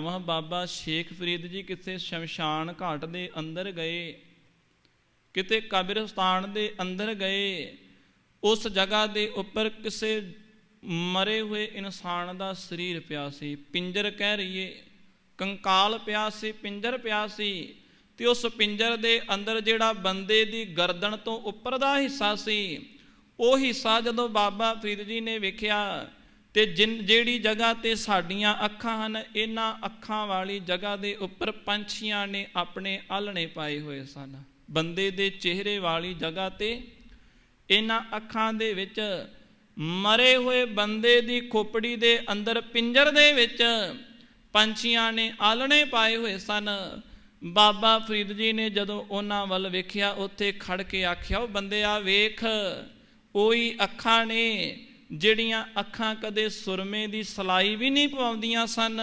ਵਹ ਬਾਬਾ ਸ਼ੇਖ ਫਰੀਦ ਜੀ ਕਿਤੇ ਸ਼ਮਸ਼ਾਨ ਘਾਟ ਦੇ ਅੰਦਰ ਗਏ, ਕਿਤੇ ਕਬਰਸਤਾਨ ਦੇ ਅੰਦਰ ਗਏ, ਉਸ ਜਗ੍ਹਾ ਦੇ ਉੱਪਰ ਕਿਸੇ ਮਰੇ ਹੋਏ ਇਨਸਾਨ ਦਾ ਸਰੀਰ ਪਿਆ ਸੀ, ਪਿੰਜਰ ਕਹਿ ਰਹੀਏ, ਕੰਕਾਲ ਪਿਆ ਸੀ, ਪਿੰਜਰ ਪਿਆ ਸੀ, ਤੇ ਉਸ ਪਿੰਜਰ ਦੇ ਅੰਦਰ ਜਿਹੜਾ ਬੰਦੇ ਦੀ ਗਰਦਨ ਤੋਂ ਉੱਪਰ ਦਾ ਹਿੱਸਾ ਸੀ, ਉਹ ਹਿੱਸਾ ਜਦੋਂ ਬਾਬਾ ਫਰੀਦ ਜੀ ਨੇ ਵੇਖਿਆ ਤੇ ਜਿਨ ਜਿਹੜੀ ਜਗ੍ਹਾ ਤੇ ਸਾਡੀਆਂ ਅੱਖਾਂ ਹਨ, ਇਹਨਾਂ ਅੱਖਾਂ ਵਾਲੀ ਜਗ੍ਹਾ ਦੇ ਉੱਪਰ ਪੰਛੀਆਂ ਨੇ ਆਪਣੇ ਆਲਣੇ ਪਾਏ ਹੋਏ ਸਨ। ਬੰਦੇ ਦੇ ਚਿਹਰੇ ਵਾਲੀ ਜਗ੍ਹਾ ਤੇ ਇਹਨਾਂ ਅੱਖਾਂ ਦੇ ਵਿੱਚ ਮਰੇ ਹੋਏ ਬੰਦੇ ਦੀ ਖੋਪੜੀ ਦੇ ਅੰਦਰ ਪਿੰਜਰ ਦੇ ਵਿੱਚ ਪੰਛੀਆਂ ਨੇ ਆਲਣੇ ਪਾਏ ਹੋਏ ਸਨ। ਬਾਬਾ ਫਰੀਦ ਜੀ ਨੇ ਜਦੋਂ ਉਹਨਾਂ ਵੱਲ ਵੇਖਿਆ, ਉੱਥੇ ਖੜ ਕੇ ਆਖਿਆ, ਉਹ ਬੰਦਿਆ ਵੇਖ, ਉਹੀ ਅੱਖਾਂ ਨੇ ਜਿਹੜੀਆਂ ਅੱਖਾਂ ਕਦੇ ਸੁਰਮੇ ਦੀ ਸਲਾਈ ਵੀ ਨਹੀਂ ਪਾਉਂਦੀਆਂ ਸਨ।